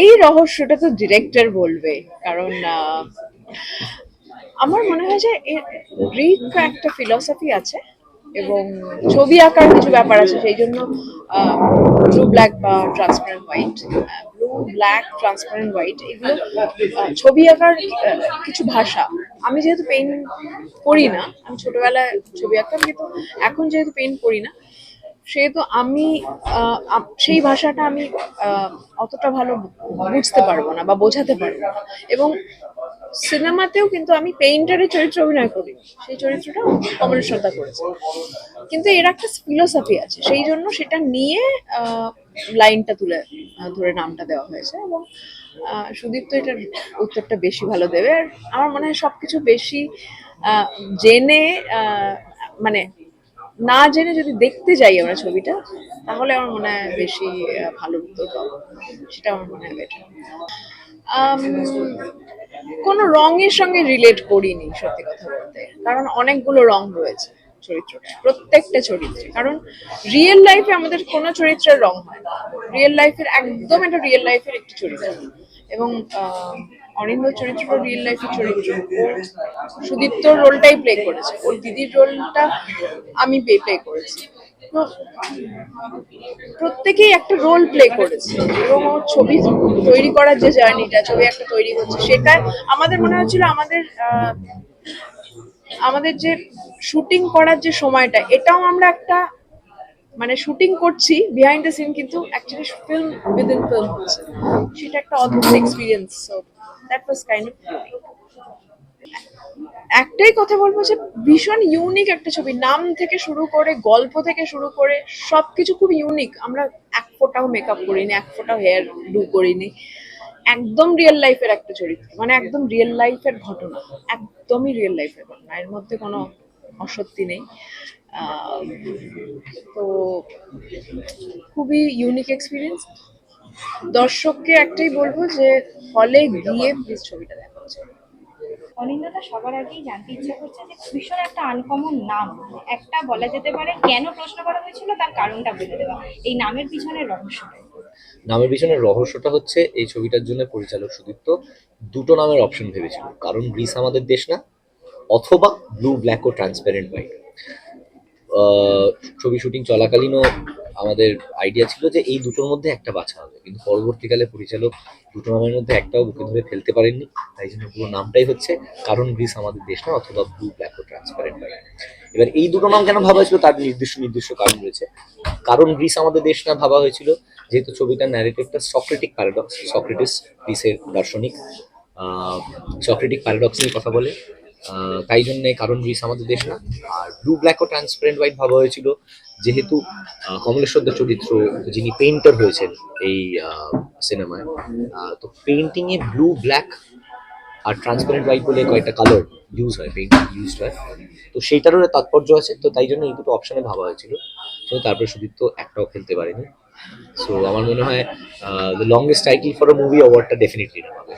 এই রহস্যটা তো ডিরেক্টর বলবে, কারণ আমার মনে হয় যে গ্রিক একটা ফিলসফি আছে এবং ছবি আঁকার কিছু ব্যাপার আছে, সেই জন্য ব্লু ব্ল্যাক বা transparent white blue black transparent white এগুলো ছবি আঁকার কিছু ভাষা। আমি যেহেতু পেইন্ট করি না, আমি ছোটবেলায় ছবি আঁকতাম, কিন্তু এখন যেহেতু পেইন্ট করি না সেহেতু আমি সেই ভাষাটা আমি অতটা ভালো বুঝতে পারব না বা বোঝাতে পারব না। এবং সিনেমাতেও কিন্তু আমি পেইন্টারের চরিত্র অভিনয় করি। সেই চরিত্রটা কমল শ্রদ্ধা করেছে। কিন্তু এর একটা ফিলোসফি আছে। সেই জন্য সেটা নিয়ে লাইনটা তুলে ধরে নামটা দেওয়া হয়েছে। এবং সুদীপ তো এটার উত্তরটা বেশি ভালো দেবে। আর আমার মনে হয় সবকিছু বেশি জেনে মানে না জেনে যদি দেখতে যাই আমরা ছবিটা তাহলে আমার মনে হয় বেশি ভালো উত্তর সেটা আমার মনে হয় বেটার কোনো রঙের সঙ্গে রিলেট করিনি সত্যি কথা বলতে। কারণ অনেকগুলো রং রয়েছে চরিত্রটা প্রত্যেকটা চরিত্রে। কারণ রিয়েল লাইফে আমাদের কোনো চরিত্রের রং হয় না। রিয়েল লাইফের একদম একটা রিয়েল লাইফের একটি চরিত্র। এবং আহ, অরিন্দ চরিত্রটা রিয়েল লাইফের চরিত্র। সুদীপ্তর রোলটাই প্লে করেছে। ওর দিদির রোলটা আমি প্লে করেছি। প্রত্যেকেই একটা রোল প্লে করেছে। এবং ওর ছবি তৈরি করার যে জার্নিটা ছবি একটা তৈরি হচ্ছে সেটা আমাদের মনে হচ্ছিল আমাদের আমাদের যে শুটিং করার যে সময়টা, এটাও আমরা একটা মানে শুটিং করছি বিহাইন্ড দ্য সিন কিন্তু অ্যাকচুয়ালি ফিল্ম উইদিন ফিল্ম হচ্ছে। সেটা একটা অদ্ভুত experience that was kind of একটাই কথা বলব যে ভীষণ ইউনিক একটা ছবি। নাম থেকে শুরু করে, গল্প থেকে শুরু করে সবকিছু খুব ইউনিক আমরা এক ফোঁটাও মেকআপ করিনি, এক ফোঁটাও হেয়ার ডু করিনি। একদম রিয়েল লাইফের একটা চরিত্র। মানে একদম রিয়েল লাইফের ঘটনা। একদমই রিয়েল লাইফের ঘটনা। এর মধ্যে কোনো অসত্যি নেই। তো খুবই ইউনিক এক্সপিরিয়েন্স দর্শককে একটাই বলব যে হলে গিয়ে প্লিজ ছবিটা দেখা উচিত অনিন্দতা সবার আগেই জানতে ইচ্ছা করছে যে ভীষণ একটা আনকমন নাম। একটা বলা যেতে পারে কেন প্রশ্ন করা হয়েছিল তার কারণটা বলে দেওয়া। এই নামের পিছনে রহস্যটা। নামের পিছনে রহস্যটা হচ্ছে এই ছবিটার জন্য পরিচালক সুদীপ্ত দুটো নামের অপশন ভেবেছিল। কারণ গ্রিস আমাদের দেশ না অথবা ব্লু ব্ল্যাক ও ট্রান্সপারেন্ট হোয়াইট ছবি শুটিং চলাকালীনও আমাদের আইডিয়া ছিল যে এই দুটোর মধ্যে একটা বাছা হবে। কিন্তু পরবর্তীকালে পরিচালক দুটো নামের মধ্যে একটাও বুকে ধরে ফেলতে পারেননি। তাই জন্য পুরো নামটাই হচ্ছে কারণ গ্রিস আমাদের দেশ না অথবা ব্লু ব্ল্যাক ও ট্রান্সপারেন্ট এবার এই দুটো নাম কেন ভাবা হয়েছিল? তার নির্দিষ্ট নির্দিষ্ট কারণ রয়েছে। কারণ গ্রিস আমাদের দেশ না ভাবা হয়েছিল, যেহেতু ছবিটার ন্যারেটিভটা সক্রেটিক প্যারাডক্স সক্রেটিস গ্রিসের দার্শনিক সক্রেটিক প্যারাডক্স নিয়ে কথা বলে। তাই জন্যে কারণ গ্রিস আমাদের দেশ না। আর ব্লু ব্ল্যাক ও ট্রান্সপারেন্ট হোয়াইট ভাবা হয়েছিল যেহেতু আহ, কমলেশ্বরদের চরিত্র যিনি পেইন্টার হয়েছেন এই সিনেমায় তো পেইন্টিং এ ব্লু ব্ল্যাক আর ট্রান্সপারেন্ট হোয়াইট বলে কয়েকটা কালার ইউজ হয় পেইন্টিং ইউজ হয়। তো সেইটারও তাৎপর্য আছে তো তাই জন্য এই দুটো অপশনে ভাবা হয়েছিল। কিন্তু তারপরে সুদীপ্ত একটাও খেলতে পারেনি। সো আমার মনে হয় the longest title for a movie অ্যাওয়ার্ডটা definitely না পাবে।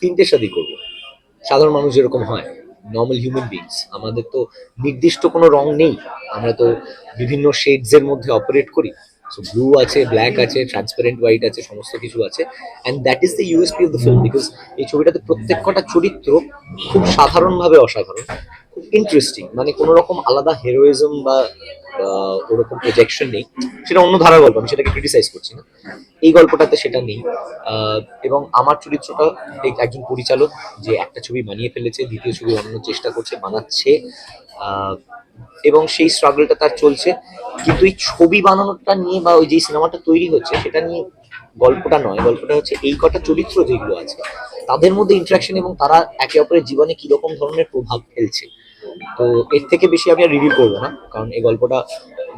তিনটের সাথেই করব। সাধারণ মানুষ যেরকম হয় নর্মাল হিউম্যান বিংস আমাদের তো নির্দিষ্ট কোনো রং নেই, আমরা তো বিভিন্ন শেডস এর মধ্যে অপারেট করি। সো ব্লু আছে ব্ল্যাক আছে ট্রান্সপারেন্ট হোয়াইট আছে, সমস্ত কিছু আছে and that is the USP of the film because এই ছবিটাতে প্রত্যেক কটা চরিত্র খুব সাধারণভাবে অসাধারণ। খুব ইন্টারেস্টিং মানে কোনো রকম আলাদা হেরোইজম বা ওরকম প্রজেকশন নেই। সেটা অন্য ধারার গল্প, আমি সেটাকে ক্রিটিসাইজ করছি না। এই গল্পটাতে সেটা নেই। এবং আমার চরিত্রটা এক- একজন পরিচালক যে একটা ছবি বানিয়ে ফেলেছে, দ্বিতীয় ছবি বানানোর চেষ্টা করছে, বানাচ্ছে এবং সেই স্ট্রাগলটা তার চলছে। কিন্তু এই ছবি বানানোটা নিয়ে বা ওই যে সিনেমাটা তৈরি হচ্ছে, সেটা নিয়ে গল্পটা নয়। গল্পটা হচ্ছে এই কটা চরিত্র যেগুলো আছে, তাদের মধ্যে ইন্টারাকশন এবং তারা একে অপরের জীবনে কীরকম ধরনের প্রভাব ফেলছে। তো এর থেকে বেশি আমি আর রিভিল করব না, কারণ এই গল্পটা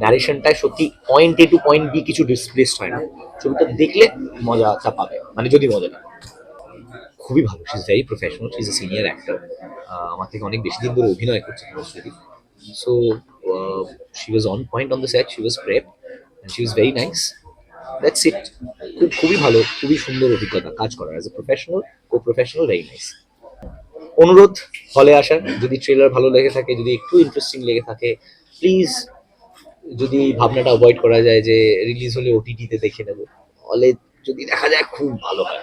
ন্যারেশনটায় সত্যি point A to point B কিছু ডিসপ্লেসড হয় না। ছবিটা দেখলে মজাটা পাবে মানে যদি মজা না খুবই ভালো she very professional is a senior actor আমার থেকে অনেক বেশি দিন ধরে অভিনয় করছে already so she was on point on the set she was prep she was very nice that's it খুব, খুবই ভালো, খুবই সুন্দর অভিজ্ঞতা কাজ করার। As a professional co professional very nice অনুরোধ, হলে আসার যদি ট্রেলার ভালো লেগে থাকে, যদি একটু ইন্টারেস্টিং লেগে থাকে প্লিজ যদি ভাবনাটা অ্যাভয়েড করা যায় যে রিলিজ হলে ওটিটিতে দেখে নেব। হলে যদি দেখা যায় খুব ভালো হয়।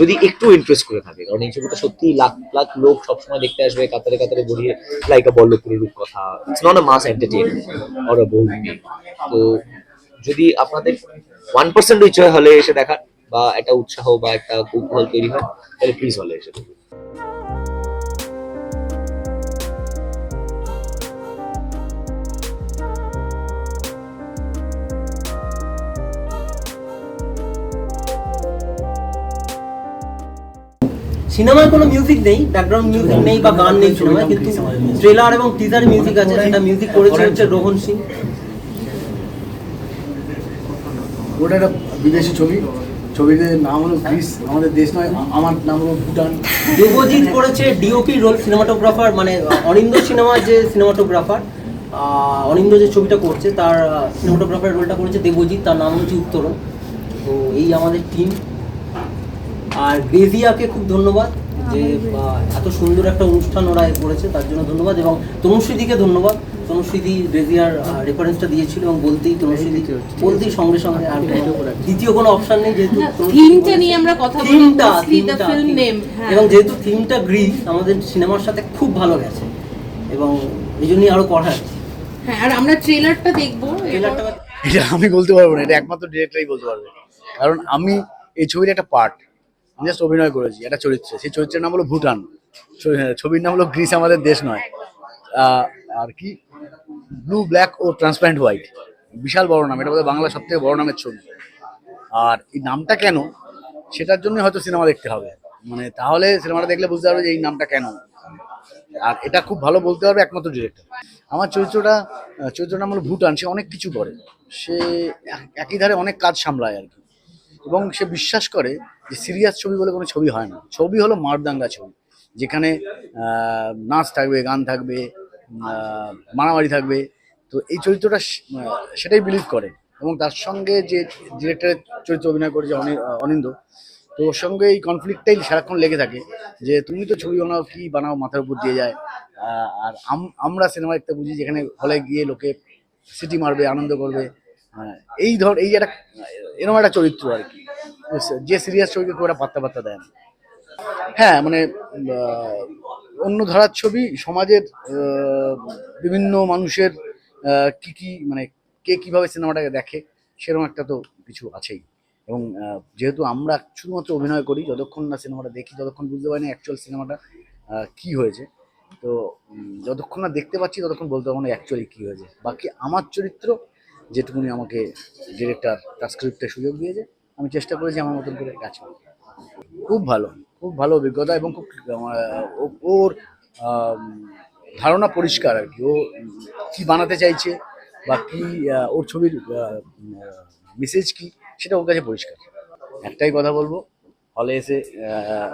যদি একটু ইন্টারেস্ট করে থাকে, কারণ এই ছবিটা সত্যি লাখ লাখ লোক সবসময় দেখতে আসবে, কাতারে কাতারে বলিয়ে লাইক বল্লভপুরের রূপকথা। It's not a mass entertainment or a তো যদি আপনাদের ওয়ান পার্সেন্ট ইচ্ছে হলে এসে দেখার বা একটা উৎসাহ বা একটা কৌতূহল তৈরি হয়, তাহলে প্লিজ হলে এসে সিনেমায় কোনো মিউজিক নেই ব্যাকগ্রাউন্ড মিউজিক নেই বা গান নেই সিনেমায় কিন্তু ট্রেলার এবং টিজার মিউজিক আছে সেটা মিউজিক করেছে হচ্ছে রোহন সিং। ওটা একটা বিদেশি ছবি। ছবিতে নাম হলো গ্রিস আমাদের দেশ নয় আমার নাম হলো ভুটান। দেবজিৎ করেছে ডিওপি রোল সিনেমাটোগ্রাফার মানে অনিন্দ সিনেমার যে সিনেমাটোগ্রাফার অনিন্দ যে ছবিটা করছে তার সিনেমাটোগ্রাফার রোলটা করেছে দেবজিৎ তার নাম হচ্ছে উত্তরণ। তো এই আমাদের টিম আর গ্রেজিয়াকে খুব ধন্যবাদ যে এত সুন্দর একটা অনুষ্ঠান ওরা এ করেছে তার জন্য ধন্যবাদ এবং তনুশ্রীদিকে ধন্যবাদ। তনুশ্রীদি রেজিয়ার রেফারেন্সটা দিয়েছিল এবং বলতেই তনুশ্রীদি বলতেই সঙ্গে সঙ্গে আর দ্বিতীয় কোনো অপশন নেই যেহেতু থিমটা নিয়ে আমরা কথা থিমটা হ্যাঁ। এবং যেহেতু থিমটা গ্রিস আমাদের সিনেমার সাথে খুব ভালো গেছে। এবং এই জন্যই আরও করা হ্যাঁ আর আমরা ট্রেলারটা দেখব ট্রেলারটা এটা আমি বলতে পারব না এটা একমাত্র ডিরেক্টরই বলতে পারবে। কারণ আমি এই ছবির একটা পার্ট জাস্ট অভিনয় করেছি একটা চরিত্রে। সেই চরিত্রের নাম হলো ভুটান। হ্যাঁ, ছবির নাম হলো গ্রিস আমাদের দেশ নয়। আর কি? ব্লু ব্ল্যাক ও ট্রান্সপারেন্ট হোয়াইট বিশাল বড় নাম এটা বোধহয় বাংলা সব থেকে বড় নামের ছবি। আর এই নামটা কেন? সেটার জন্য হয়তো সিনেমা দেখতে হবে। মানে তাহলে সিনেমাটা দেখলে বুঝতে পারবে যে এই নামটা কেন? আর এটা খুব ভালো বলতে পারবে একমাত্র ডিরেক্টর আমার চরিত্রটা নাম হলো ভুটান সে অনেক কিছু করে। সে একই ধারে অনেক কাজ সামলায় আর কি। এবং সে বিশ্বাস করে যে সিরিয়াস ছবি বলে কোনো ছবি হয় না। ছবি হলো মারদাঙ্গা ছবি যেখানে নাচ থাকবে গান থাকবে মারামারি থাকবে। তো এই চরিত্রটা সেটাই বিলিভ করে। এবং তার সঙ্গে যে ডিরেক্টরের চরিত্র অভিনয় অনি- আহ, অনিন্দ তো ওর সঙ্গে এই কনফ্লিক্টটাই সারাক্ষণ লেগে থাকে যে তুমি তো ছবি বানাও কি বানাও মাথার উপর দিয়ে যায়। আর আম- আমরা সিনেমা একটা বুঝি যেখানে হলে গিয়ে লোকে সিটি মারবে আনন্দ করবে। এই ধর এই একটা এরকম একটা চরিত্র আর কি। যে সিরিয়াস ছবিকে খুব একটা পাত্তা পাত্তা দেয় না। হ্যাঁ মানে অন্য ধারার ছবি সমাজের বিভিন্ন মানুষের কি কি মানে কে কীভাবে সিনেমাটাকে দেখে সেরকম একটা তো কিছু আছেই। এবং যেহেতু আমরা শুধুমাত্র অভিনয় করি, যতক্ষণ না সিনেমাটা দেখি, ততক্ষণ বুঝতে পারি না অ্যাকচুয়াল সিনেমাটা কি হয়েছে। তো যতক্ষণ না দেখতে পাচ্ছি, ততক্ষণ বলতে পারব না অ্যাকচুয়ালি কী হয়েছে। বাকি আমার চরিত্র যেটুকুনি আমাকে ডিরেক্টর তার সুযোগ দিয়েছে, আমি চেষ্টা করেছি আমার মতন করে কাজ করতে খুব ভালো খুব ভালো অভিজ্ঞতা এবং খুব ওর ধারণা পরিষ্কার আর কি। ও কী বানাতে চাইছে বা কী ওর ছবির মেসেজ কি, সেটা ওর কাছে পরিষ্কার। একটাই কথা বলব হলে এসে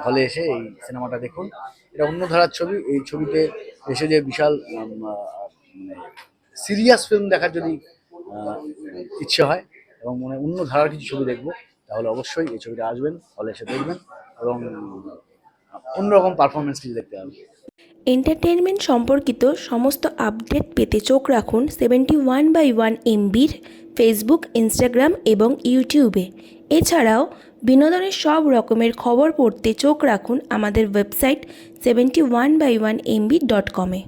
হলে এসে এই সিনেমাটা দেখুন। এটা অন্য ধারার ছবি, এই ছবিতে এসে যে বিশাল সিরিয়াস ফিল্ম দেখার যদি ইচ্ছে হয় এবং মানে অন্য ধারার কিছু ছবি দেখব, তাহলে অবশ্যই এই ছবিটা আসবেন, হলে এসে দেখবেন এবং অন্যরকম পারফরমেন্স কিছু দেখতে হবে। এন্টারটেনমেন্ট সম্পর্কিত সমস্ত আপডেট পেতে চোখ রাখুন সেভেন্টি ওয়ান বাই ওয়ান এমবির ফেসবুক ইনস্টাগ্রাম এবং ইউটিউবে এছাড়াও বিনোদনের সব রকমের খবর পড়তে চোখ রাখুন আমাদের website seventy one by one MB dot কমে